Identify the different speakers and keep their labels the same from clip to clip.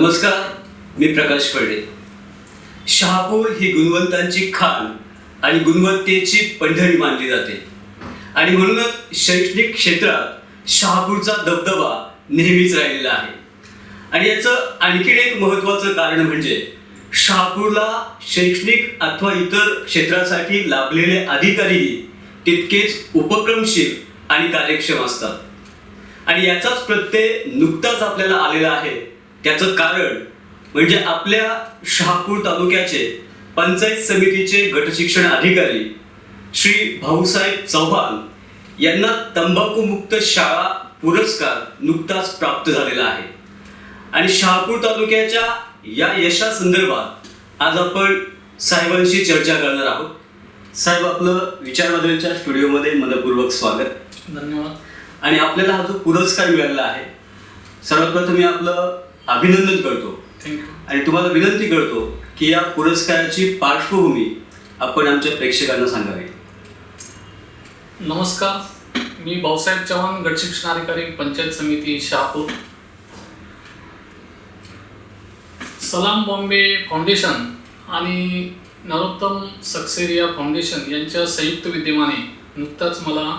Speaker 1: नमस्कार मी प्रकाश फळे शहापूर ही गुणवंतांची खाण आणि गुणवत्तेची पंढरी मानली जाते. आणि म्हणूनच शैक्षणिक क्षेत्रात शहापूरचा दबदबा नेहमीच राहिलेला आहे. आणि याचं आणखीन एक महत्त्वाचं कारण म्हणजे शहापूरला शैक्षणिक अथवा इतर क्षेत्रासाठी लाभलेले अधिकारीही तितकेच उपक्रमशील आणि कार्यक्षम असतात. आणि याचाच प्रत्यय नुकताच आपल्याला आलेला आहे. त्याचं कारण म्हणजे आपल्या शहापूर तालुक्याचे पंचायत समितीचे गटशिक्षण अधिकारी श्री भाऊसाहेब चव्हाण यांना तंबाखूमुक्त शाळा पुरस्कार नुकताच प्राप्त झालेला आहे. आणि शहापूर तालुक्याच्या या यशासंदर्भात आज आपण साहेबांशी चर्चा करणार आहोत. साहेब आपलं विचारबदलच्या स्टुडिओमध्ये मनपूर्वक स्वागत.
Speaker 2: धन्यवाद.
Speaker 1: आणि आपल्याला हा जो पुरस्कार मिळाला आहे सर्वात प्रथम मी आपलं अभिनंदन करतो. आणि तुम्हाला विनंती करतो की या पुरस्काराची पार्श्वभूमी आपण आमच्या प्रेक्षकांना सांगावी.
Speaker 2: नमस्कार. मी भाऊसाहेब चव्हाण गटशिक्षण अधिकारी पंचायत समिती शहापूर. सलाम बॉम्बे फाउंडेशन आणि नरोत्तम सक्सेरिया फाउंडेशन यांच्या संयुक्त विद्यमाने नुकताच मला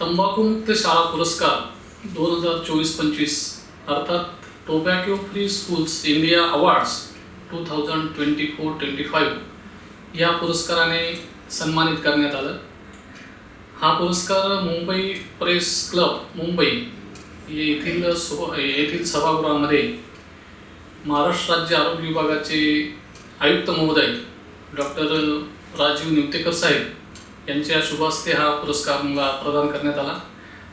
Speaker 2: तंबाखूमुक्त शाळा पुरस्कार दोन हजार चोवीस पंचवीस अर्थात tobacco free schools India awards two thousand twenty four twenty five या पुरस्काराने सन्मानित करण्यात आलं. हा पुरस्कार मुंबई प्रेस क्लब मुंबई येथील सु येथील सभागृहामध्ये महाराष्ट्र राज्य आरोग्य विभागाचे आयुक्त महोदय डॉक्टर राजीव निवतेकर साहेब यांच्या शुभास्ते हा पुरस्कार मला प्रदान करण्यात आला.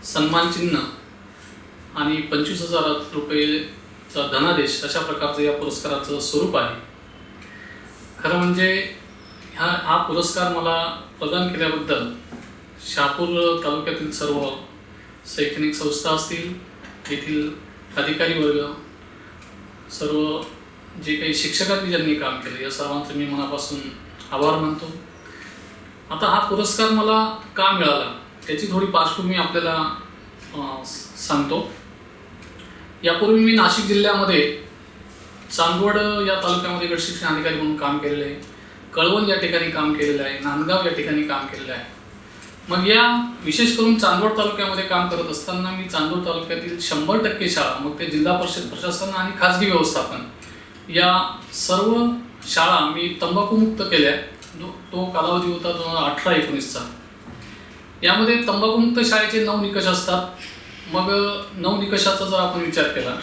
Speaker 2: सन्मान चिन्ह आणि पंचवीस हजार रुपये रुपयेचा धनादेश अशा प्रकारचं या पुरस्काराचं स्वरूप आहे. खरं म्हणजे ह्या हा पुरस्कार मला प्रदान केल्याबद्दल शहापूर तालुक्यातील सर्व शैक्षणिक संस्था असतील येथील अधिकारी वर्ग सर्व जे काही शिक्षकांनी ज्यांनी काम केलं या सर्वांचं मी मनापासून आभार मानतो. आता हा पुरस्कार मला का मिळाला त्याची थोडी पार्श्वभूमी आपल्याला सांगतो. यापूर्वी मी नाशिक जिल्ह्यामध्ये चांदवड या तालुक्यामध्ये गटशिक्षण अधिकारी म्हणून काम केलेलं आहे. कळवण या ठिकाणी काम केलेलं आहे. नांदगाव या ठिकाणी काम केलेलं आहे. मग या विशेष करून चांदवड तालुक्यामध्ये काम करत असताना मी चांदवड तालुक्यातील शंभर टक्के शाळा मग ते जिल्हा परिषद प्रशासन आणि खाजगी व्यवस्थापन या सर्व शाळा मी तंबाखूमुक्त केल्या जो तो कालावधी होता दोन हजार अठरा एकोणीसचा. यामध्ये तंबाखूमुक्त शाळेचे नऊ निकष असतात. मग नऊ निकषाचा जर आपण विचार केला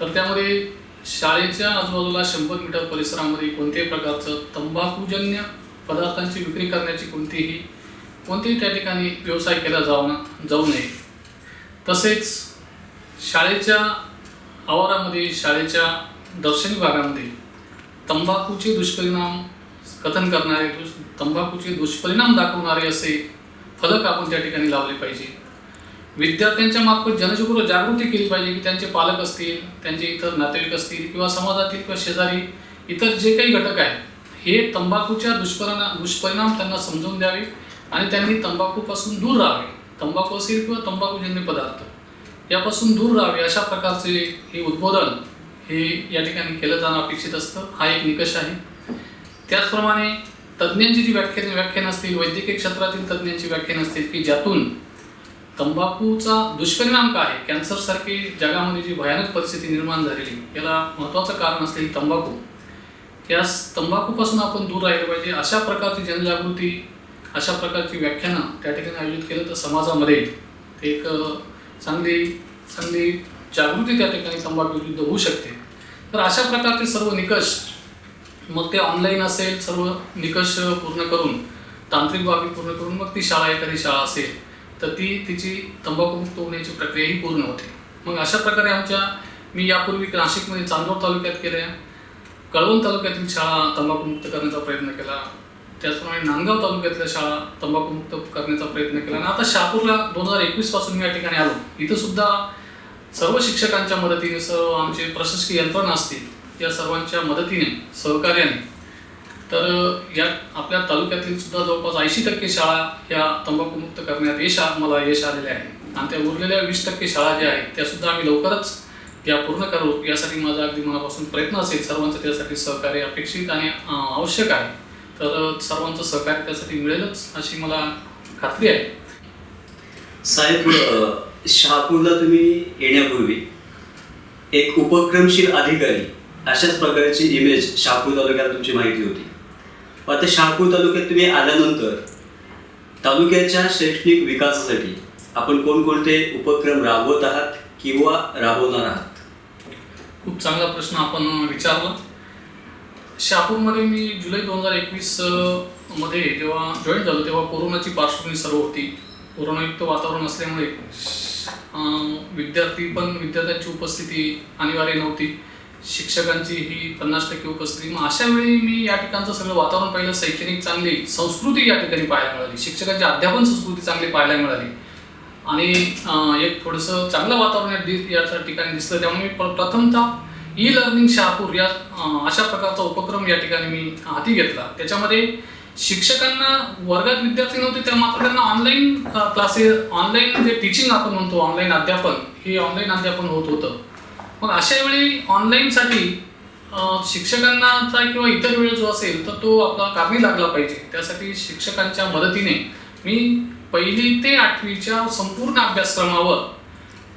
Speaker 2: तर त्यामध्ये शाळेच्या आजूबाजूला शंभर मीटर परिसरामध्ये कोणत्याही प्रकारचं तंबाखूजन्य पदार्थांची विक्री करण्याची कोणतीही कोणतेही त्या ठिकाणी व्यवसाय केला जाऊ न जाऊ नये. तसेच शाळेच्या आवारामध्ये शाळेच्या दर्शनी भागामध्ये तंबाखूचे दुष्परिणाम कथन करणारे दुष तंबाखूचे दुष्परिणाम दाखवणारे असे फलक आपण त्या ठिकाणी लावले पाहिजे. विद्यार्थ्यांच्या मार्फत जनजागृ जागृती केली पाहिजे की त्यांचे पालक असतील त्यांचे इतर नातेवाईक असतील किंवा समाजातील किंवा शेजारी इतर जे काही घटक आहेत हे तंबाखूच्या दुष्परिणाम दुष्परिणाम त्यांना समजून द्यावे आणि त्यांनी तंबाखूपासून दूर राहावे. तंबाखू असेल किंवा तंबाखूजन्य पदार्थ. यापासून दूर राहावे अशा प्रकारचे हे उद्बोधन हे या ठिकाणी केलं जाणं अपेक्षित असतं. हा एक निकष आहे. त्याचप्रमाणे तज्ज्ञांची जी व्याख्यान व्याख्यान असतील वैद्यकीय क्षेत्रातील तज्ज्ञांची व्याख्यान असतील की ज्यातून तंबाखूचा दुष्परिणाम काय आहे? कॅन्सरसारखी जगामध्ये जी भयानक परिस्थिती निर्माण झालेली याला महत्त्वाचं कारण असलेली तंबाखू. त्या तंबाखूपासून आपण दूर राहिलं पाहिजे. अशा प्रकारची जनजागृती अशा प्रकारची व्याख्यानं त्या ठिकाणी आयोजित केलं तर समाजामध्ये एक चांगली चांगली जागृती त्या ठिकाणी तंबाखू विरुद्ध होऊ शकते. तर अशा प्रकारचे सर्व निकष मग ते ऑनलाईन असेल सर्व निकष पूर्ण करून तांत्रिक बाबी पूर्ण करून मग ती शाळा एखादी शाळा असेल तर ती तिची तंबाखू मुक्त होण्याची प्रक्रियाही पूर्ण होते. मग अशा प्रकारे आमच्या मी यापूर्वी नाशिकमध्ये चांदोर तालुक्यात केल्या. कळवण तालुक्यातील शाळा तंबाखूमुक्त करण्याचा प्रयत्न केला. त्याचप्रमाणे नांदगाव तालुक्यातल्या शाळा तंबाखूमुक्त करण्याचा प्रयत्न केला. आणि आता शहापूरला दोन हजार एकवीसपासून मी या ठिकाणी आलो. इथं सुद्धा सर्व शिक्षकांच्या मदतीने सर्व आमचे प्रशासकीय यंत्रणा असतील या सर्वांच्या मदतीने सहकार्याने तर या आपल्या तालुक्यातील सुद्धा जवळपास ऐंशी टक्के शाळा ह्या तंबाखूमुक्त करण्यात यश मला यश आलेले आहे. आणि त्या उरलेल्या वीस टक्के शाळा ज्या आहेत त्या सुद्धा आम्ही लवकरच या पूर्ण करू. यासाठी माझा अगदी मनापासून प्रयत्न असेल. सर्वांचं त्यासाठी सहकार्य अपेक्षित आणि आवश्यक आहे. तर सर्वांचं सहकार्य त्यासाठी मिळेलच अशी मला खात्री आहे.
Speaker 1: साहेब शहापूरला तुम्ही येण्यापूर्वी एक उपक्रमशील अधिकारी अशाच प्रकारची इमेज शहापूर तालुक्याला तुमची माहिती होती. आता शहापूर तालुक्यात तुम्ही आल्यानंतर तालुक्याच्या शैक्षणिक विकासासाठी आपण कोणकोणते उपक्रम राबवत आहात किंवा राबवणार आहात?
Speaker 2: खूप चांगला प्रश्न आपण विचारला. शहापूरमध्ये मी जुलै दोन हजार एकवीसमध्ये जेव्हा जॉईन झालो तेव्हा कोरोनाची पार्श्वभूमी सर्व होती. कोरोनायुक्त वातावरण असल्यामुळे विद्यार्थी पण विद्यार्थ्यांची उपस्थिती अनिवार्य नव्हती. शिक्षकांची ही पन्नास टक्के उपस्थिती. मग अशा वेळी मी या ठिकाणचं सगळं वातावरण पाहिलं शैक्षणिक चांगली संस्कृती या ठिकाणी पाहायला मिळाली. शिक्षकांची अध्यापन संस्कृती चांगली पाहायला मिळाली. आणि एक थोडंसं चांगलं वातावरण या या ठिकाणी दिसलं. त्यामुळे मी प्रथमतः ई लर्निंग शहापूर या अशा प्रकारचा उपक्रम या ठिकाणी मी हाती घेतला. त्याच्यामध्ये शिक्षकांना वर्गात विद्यार्थी नव्हते त्या मात्र त्यांना ऑनलाईन क्लासेस ऑनलाईन जे टीचिंग आपण म्हणतो ऑनलाईन अध्यापन हे ऑनलाईन अध्यापन होत होतं. मग अशा वेळी ऑनलाईनसाठी शिक्षकांनाचा किंवा इतर वेळ जो असेल तर तो आपला कामी लागला पाहिजे. त्यासाठी शिक्षकांच्या मदतीने मी पहिली ते आठवीच्या संपूर्ण अभ्यासक्रमावर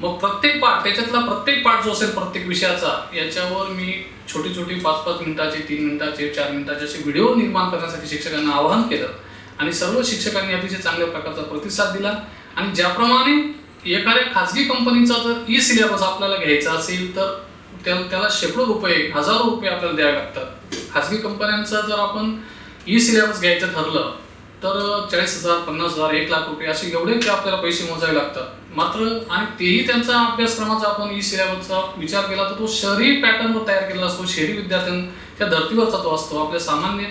Speaker 2: मग प्रत्येक पाठ त्याच्यातला प्रत्येक पाठ जो असेल प्रत्येक विषयाचा याच्यावर मी छोटी छोटी पाच पाच मिनिटाचे तीन मिनिटाचे चार मिनिटाचे असे व्हिडिओ निर्माण करण्यासाठी शिक्षकांना आवाहन केलं. आणि सर्व शिक्षकांनी अतिशय चांगल्या प्रकारचा प्रतिसाद दिला. आणि ज्याप्रमाणे एखाद्या खाजगी कंपनीचा जर ई सिलेबस आपल्याला घ्यायचा असेल तर त्या त्याला शेकडो रुपये हजारो रुपये आपल्याला द्यावे लागतात. खाजगी कंपन्यांचा जर आपण ई सिलेबस घ्यायचं ठरलं तर चाळीस हजार पन्नास हजार एक लाख रुपये असे एवढे ते आपल्याला पैसे मोजावे लागतात. मात्र आणि तेही त्यांचा अभ्यासक्रमाचा आपण ई सिलेबसचा विचार केला तर तो शहरी पॅटर्नवर तयार केलेला असतो. शहरी विद्यार्थ्यांच्या धर्तीवरचा तो असतो. आपल्या सामान्य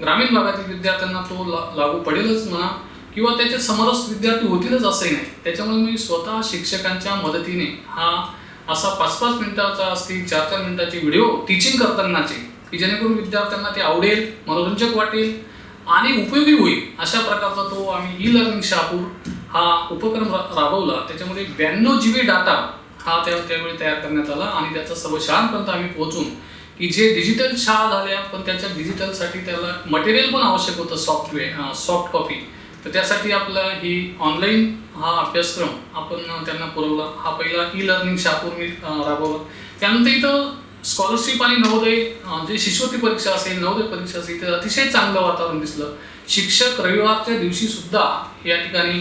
Speaker 2: ग्रामीण भागातील विद्यार्थ्यांना तो ला- लागू पडेलच म्हणा. किंवा त्याचे समरस विद्यार्थी होतीलच असंही नाही. त्याच्यामुळे मी स्वतः शिक्षकांच्या मदतीने हा असा पाच पाच मिनिटाचा असतील चार चार मिनिटाचे व्हिडिओ टीचिंग करतानाचे की जेणेकरून विद्यार्थ्यांना ते आवडेल मनोरंजक वाटेल आणि उपयोगी होईल अशा प्रकारचा तो आम्ही ई लर्निंग शहापूर हा उपक्रम राबवला. त्याच्यामध्ये ब्याण्णव जी बी डाटा हा त्या त्यावेळी तयार करण्यात आला आणि त्याचा सर्व शाळांपर्यंत आम्ही पोहोचून की जे डिजिटल शाळा झाल्या पण त्याच्या डिजिटलसाठी त्याला मटेरियल पण आवश्यक होतं सॉफ्टवेअर सॉफ्ट कॉपी तर त्यासाठी आपला ही ऑनलाईन हा अभ्यासक्रम आपण त्यांना पुरवला. हा पहिला ई लर्निंग शहापूर मी राबवला. त्यानंतर इथं स्कॉलरशिप आणि नवोदय जे शिष्यवृत्ती परीक्षा असेल नवोदय परीक्षा असेल इथं अतिशय चांगलं वातावरण दिसलं. शिक्षक रविवारच्या दिवशी सुद्धा या ठिकाणी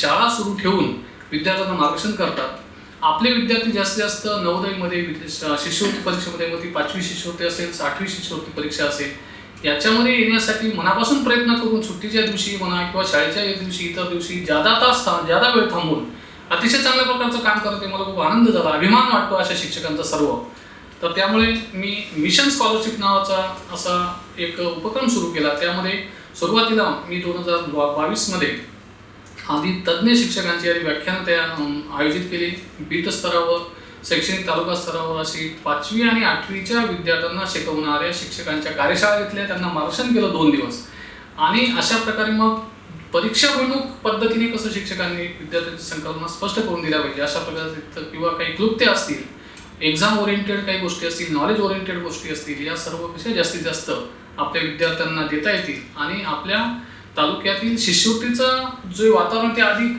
Speaker 2: शाळा सुरू ठेवून विद्यार्थ्यांना मार्गदर्शन करतात. आपले विद्यार्थी जास्तीत जास्त नवोदयमध्ये शिष्यवृत्ती परीक्षेमध्ये मग ती पाचवी शिष्यवृत्ती असेल आठवी शिष्यवृत्ती परीक्षा असेल याच्यामध्ये येण्यासाठी मनापासून प्रयत्न करून सुट्टीच्या दिवशी म्हणा किंवा शाळेच्या एक दिवशी इतर दिवशी जादा तास था जादा वेळ थांबून अतिशय चांगल्या प्रकारचं काम करते मला खूप आनंद झाला अभिमान वाटतो अशा शिक्षकांचा सर्व. तर त्यामुळे मी मिशन स्कॉलरशिप नावाचा असा एक उपक्रम सुरू केला. त्यामध्ये सुरुवातीला मी दोन हजार बावीसमध्ये आधी तज्ज्ञ शिक्षकांची आधी व्याख्यानं त्या आयोजित केली. बीट स्तरावर शैक्षणिक तालुका स्तरावर अशी पाचवी आणि आठवीच्या विद्यार्थ्यांना शिकवणाऱ्या शिक्षकांच्या कार्यशाळा घेतल्या. त्यांना मार्गदर्शन केलं दोन दिवस. आणि अशा प्रकारे मग परीक्षाभिमुख पद्धतीने कसं शिक्षकांनी विद्यार्थ्यांची संकल्पना स्पष्ट करून दिल्या पाहिजे अशा प्रकारचे किंवा काही कृत्य असतील एक्झाम ओरिएंटेड काही गोष्टी असतील नॉलेज ओरिएंटेड गोष्टी असतील या सर्व विषय जास्तीत जास्त आपल्या विद्यार्थ्यांना देता येतील आणि आपल्या तालुक्यातील शिष्यवृत्तीचं जे वातावरण ते अधिक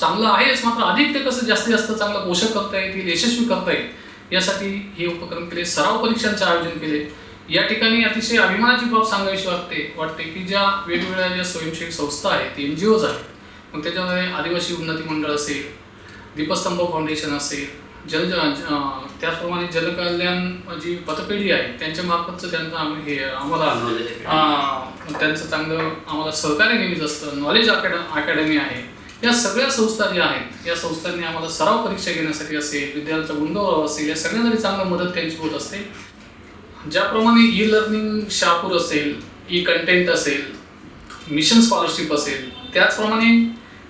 Speaker 2: चांगलं आहेच मात्र अधिक ते कसं जास्तीत जास्त चांगलं पोषक करता येतील यशस्वी करता येईल यासाठी हे उपक्रम केले सराव परीक्षांचे आयोजन केले. या ठिकाणी अतिशय अभिमानाची बाब सांगावीशी वाटते वाटते की ज्या वेगवेगळ्या ज्या स्वयंसेवी संस्था आहेत एन जी ओज आहेत. मग त्याच्यामध्ये आदिवासी उन्नती मंडळ असेल दीपस्तंभ फाउंडेशन असेल जल त्याचप्रमाणे जलकल्याण जी पतपेढी आहे त्यांच्या मार्फतचं त्यांचं आम्ही हे आम्हाला त्यांचं चांगलं आम्हाला सहकार्य नेहमीच असतं. नॉलेज अकॅड अकॅडमी आहे. या सगळ्या संस्था ज्या आहेत या संस्थांनी आम्हाला सराव परीक्षा घेण्यासाठी असेल विद्यार्थ्यांचा गुणगौरव असेल या सगळ्यांसाठी चांगलं मदत त्यांची होत असते. ज्याप्रमाणे ई लर्निंग शहापूर असेल ई कंटेंट असेल मिशन स्कॉलरशिप असेल त्याचप्रमाणे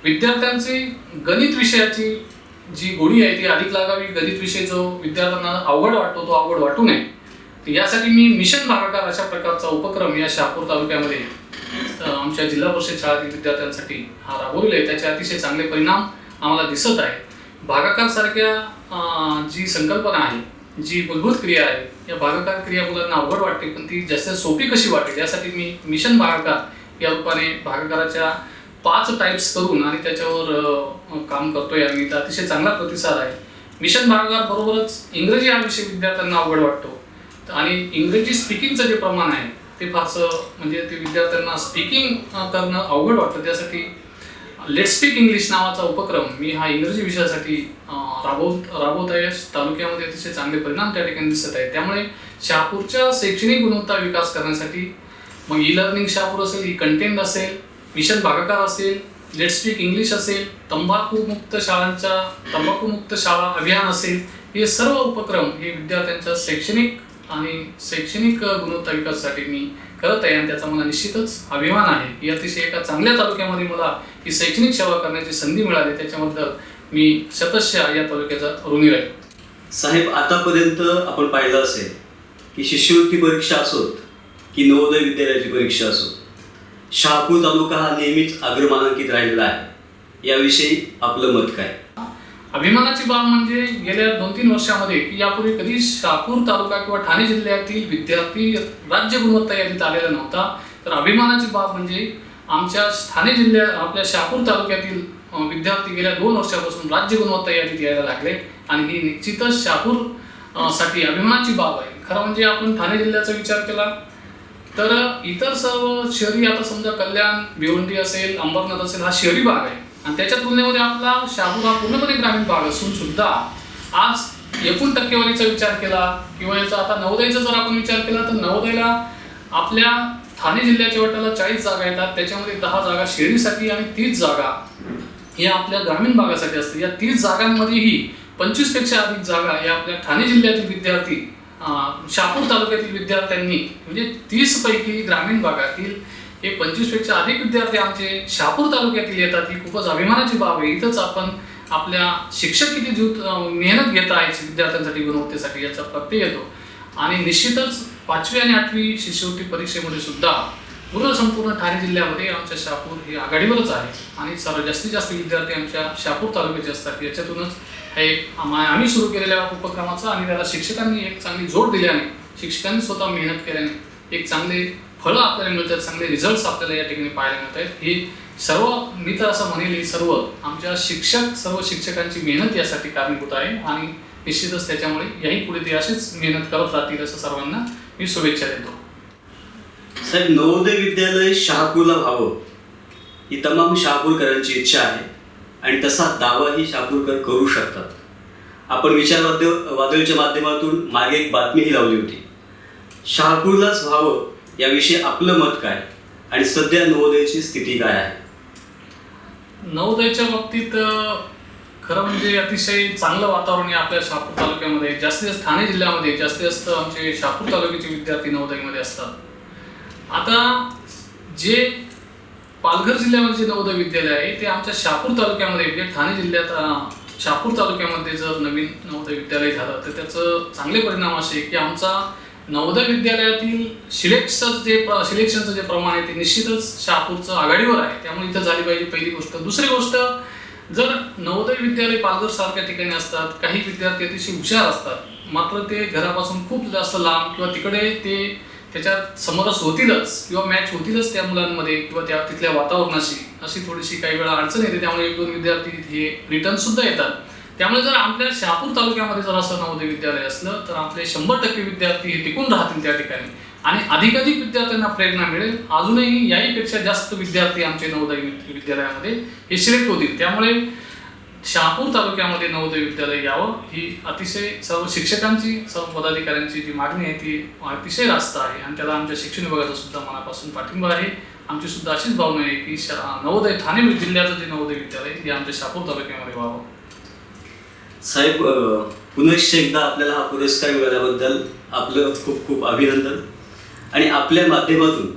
Speaker 2: विद्यार्थ्यांची गणित विषयाची जी गोडी आहे ती अधिक लागावी गणित विषय जो विद्यार्थ्यांना अवघड वाटतो तो अवघड वाटू नये. तर यासाठी मी मिशन भागाकार अशा प्रकारचा उपक्रम या शहापूर तालुक्यामध्ये आमच्या जिल्हा परिषद शाळेतील विद्यार्थ्यांसाठी हा राबवलेला आहे. त्याचे अतिशय चांगले परिणाम आम्हाला दिसत आहेत भागाकार सारख्या जी संकल्पना आहे जी मूलभूत क्रिया आहे या भागाकार क्रिया मुलांना अवघड वाटते पण ती जास्त सोपी कशी वाटेल यासाठी मी मिशन भागाकार या रूपाने भागाकाराच्या पाच टाईप्स करून आणि त्याच्यावर काम करतोय आम्ही. तर अतिशय चांगला प्रतिसाद आहे. मिशन भागाकार बरोबरच इंग्रजी हा विषय विद्यार्थ्यांना अवघड वाटतो. आणि इंग्रजी स्पीकिंगचं जे प्रमाण आहे ते फारसं म्हणजे ते विद्यार्थ्यांना स्पीकिंग करणं अवघड वाटतं. त्यासाठी लेट स्पीक इंग्लिश नावाचा उपक्रम मी हा इंग्रजी विषयासाठी राबवत राबवत आहे. तालुक्यामध्ये अतिशय चांगले परिणाम त्या ठिकाणी दिसत आहे त्यामुळे शहापूरच्या शैक्षणिक गुणवत्ता विकास करण्यासाठी मग ई लर्निंग शहापूर असेल ई कंटेंट असेल मिशन भागाकार असेल लेट स्पीक इंग्लिश असेल तंबाखूमुक्त शाळांच्या तंबाखूमुक्त शाळा अभियान असेल हे सर्व उपक्रम हे विद्यार्थ्यांच्या शैक्षणिक आणि शैक्षणिक गुणवत्ता विकासासाठी मी करत आहे आणि त्याचा मला निश्चितच अभिमान आहे. की अतिशय एका चांगल्या तालुक्यामध्ये मला ही शैक्षणिक सेवा करण्याची संधी मिळाली. त्याच्याबद्दल मी शतशः या तालुक्याचा ऋणी राहील
Speaker 1: साहेब आतापर्यंत आपण पाहिलं असेल की शिष्यवृत्ती परीक्षा असोत की नवोदय विद्यालयाची परीक्षा असो शहापूर तालुका हा नेहमीच अग्रमानांकित राहिलेला आहे. याविषयी आपलं मत काय?
Speaker 2: अभिमानाची बाब म्हणजे गेल्या दोन तीन वर्षामध्ये की यापूर्वी कधी शहापूर तालुका किंवा ठाणे जिल्ह्यातील विद्यार्थी राज्य गुणवत्ता यादीत आलेला नव्हता. तर अभिमानाची बाब म्हणजे आमच्या ठाणे जिल्ह्यात आपल्या शहापूर तालुक्यातील विद्यार्थी गेल्या दोन वर्षापासून राज्य गुणवत्ता यादीत यायला लागले आणि ही निश्चितच शहापूरसाठी अभिमानाची बाब आहे. खरं म्हणजे आपण ठाणे जिल्ह्याचा विचार केला तर इतर सर्व शहरी आता समजा कल्याण भिवंडी असेल अंबरनाथ असेल हा शहरी भाग आहे. आणि त्याच्या तुलनेमध्ये आपला शहापूर हा पूर्णपणे ग्रामीण भाग असून सुद्धा आज एकूण टक्केवारीचा विचार केला किंवा याचा आता नवोदयचा जर आपण विचार केला तर नवोदयला आपल्या ठाणे जिल्ह्याच्या वाट्याला चाळीस जागा येतात. त्याच्यामध्ये दहा जागा शहरीसाठी आणि तीस जागा या आपल्या ग्रामीण भागासाठी असते या तीस जागांमध्येही पंचवीसपेक्षा अधिक जागा या आपल्या ठाणे जिल्ह्यातील विद्यार्थी शहापूर तालुक्यातील विद्यार्थ्यांनी म्हणजे तीस पैकी ग्रामीण भागातील हे पंचवीसपेक्षा अधिक विद्यार्थी आमचे शहापूर तालुक्यातील येतात ही खूपच अभिमानाची बाब आहे. इथंच आपण आपल्या शिक्षक किती जीव मेहनत घेत आहेत विद्यार्थ्यांसाठी गुणवत्तेसाठी याचा प्रत्यय येतो. आणि निश्चितच पाचवी आणि आठवी शिष्यवृत्ती परीक्षेमध्ये सुद्धा पूर्ण संपूर्ण ठाणे जिल्ह्यामध्ये आमच्या शहापूर हे आघाडीवरच आहे. आणि सर्व जास्तीत जास्त विद्यार्थी आमच्या शहापूर तालुक्याचे असतात. याच्यातूनच हे आम्ही सुरू केलेल्या उपक्रमाचा आणि त्याला शिक्षकांनी एक चांगली जोड दिल्याने शिक्षकांनी स्वतः मेहनत केल्याने एक चांगले फळं आपल्याला मिळतात चांगले रिझल्ट्स आपल्याला या ठिकाणी पाहायला मिळत आहेत. ही सर्व मी तर असं म्हणेल ही सर्व आमच्या शिक्षक सर्व शिक्षकांची मेहनत यासाठी कारणीभूत आहे आणि निश्चितच त्याच्यामुळे याही पुढे ते असेच मेहनत करत राहतील असं सर्वांना मी शुभेच्छा देतो.
Speaker 1: साहेब नवोदय विद्यालय शहापूरला व्हावं ही तमाम शहापूरकरांची इच्छा आहे. आणि तसा दावाही शहापूरकर करू शकतात. आपण विचारवाद्य वादळच्या माध्यमातून मागे एक बातमीही लावली होती. शहापूरलाच व्हावं याविषयी आपलं मत काय? आणि सध्या नवोदयची स्थिती काय आहे?
Speaker 2: नवोदयच्या बाबतीत खरं म्हणजे अतिशय चांगलं वातावरण आहे आपल्या शहापूर तालुक्यामध्ये. जास्तीत जास्त ठाणे जिल्ह्यामध्ये जास्तीत जास्त आमचे शहापूर तालुक्याचे विद्यार्थी नवोदयमध्ये असतात. आता जे पालघर जिल्ह्यामध्ये जे नवोदय विद्यालय आहे ते आमच्या शहापूर तालुक्यामध्ये म्हणजे ठाणे जिल्ह्यात अ, शहापूर तालुक्यामध्ये जर नवीन नवोदय विद्यालय झालं तर त्याचं चांगले परिणाम असे की आमचा नवोदय विद्यालयातील सिलेक्शन जे प्र- सिलेक्शनचं जे प्रमाण आहे ते निश्चितच शहापूरचं आघाडीवर आहे. त्यामुळे इथं झाली पाहिजे पहिली गोष्ट. दुसरी गोष्ट जर नवोदय विद्यालय पालघर सारख्या ठिकाणी असतात काही विद्यार्थी अतिशय हुशार असतात मात्र ते घरापासून खूप जास्त लांब किंवा तिकडे ते त्याच्यात समरस होतीलच किंवा मॅच होतीलच त्या मुलांमध्ये किंवा त्या तिथल्या वातावरणाशी अशी थोडीशी काही वेळा अडचण येते. त्यामुळे एक दोन विद्यार्थी हे रिटर्न सुद्धा येतात. त्यामुळे जर आपल्या शहापूर तालुक्यामध्ये जर असं नवोदय विद्यालय असलं तर आपले शंभर टक्के विद्यार्थी हे टिकून राहतील त्या ठिकाणी. आणि अधिकाधिक विद्यार्थ्यांना प्रेरणा मिळेल. अजूनही याहीपेक्षा जास्त विद्यार्थी आमचे नवोदय विद्यालयामध्ये हे सिलेक्ट होतील त्यामुळे शहापूर तालुक्यामध्ये नवोदय विद्यालय यावं ही अतिशय सर्व शिक्षकांची सर्व पदाधिकाऱ्यांची जी मागणी आहे ती अतिशय रास्त आहे. आणि त्याला आमच्या शिक्षण विभागाचा सुद्धा मनापासून पाठिंबा आहे. आमची सुद्धा अशीच भावना आहे की शा- नवोदय ठाणे जिल्ह्याचं जे नवोदय विद्यालय हे आमच्या शहापूर तालुक्यामध्ये व्हावं.
Speaker 1: साहेब पुनश्च एकदा आपल्याला हा पुरस्कार मिळाल्याबद्दल आपलं खूप खूप अभिनंदन. आणि आपल्या माध्यमातून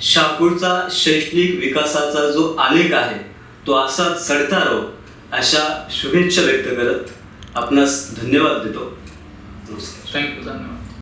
Speaker 1: शापूरचा शैक्षणिक विकासाचा जो आलेख आहे तो असा चढता राहो. अशा शुभेच्छा व्यक्त करत आपणास धन्यवाद देतो. नमस्कार.
Speaker 2: थँक्यू धन्यवाद.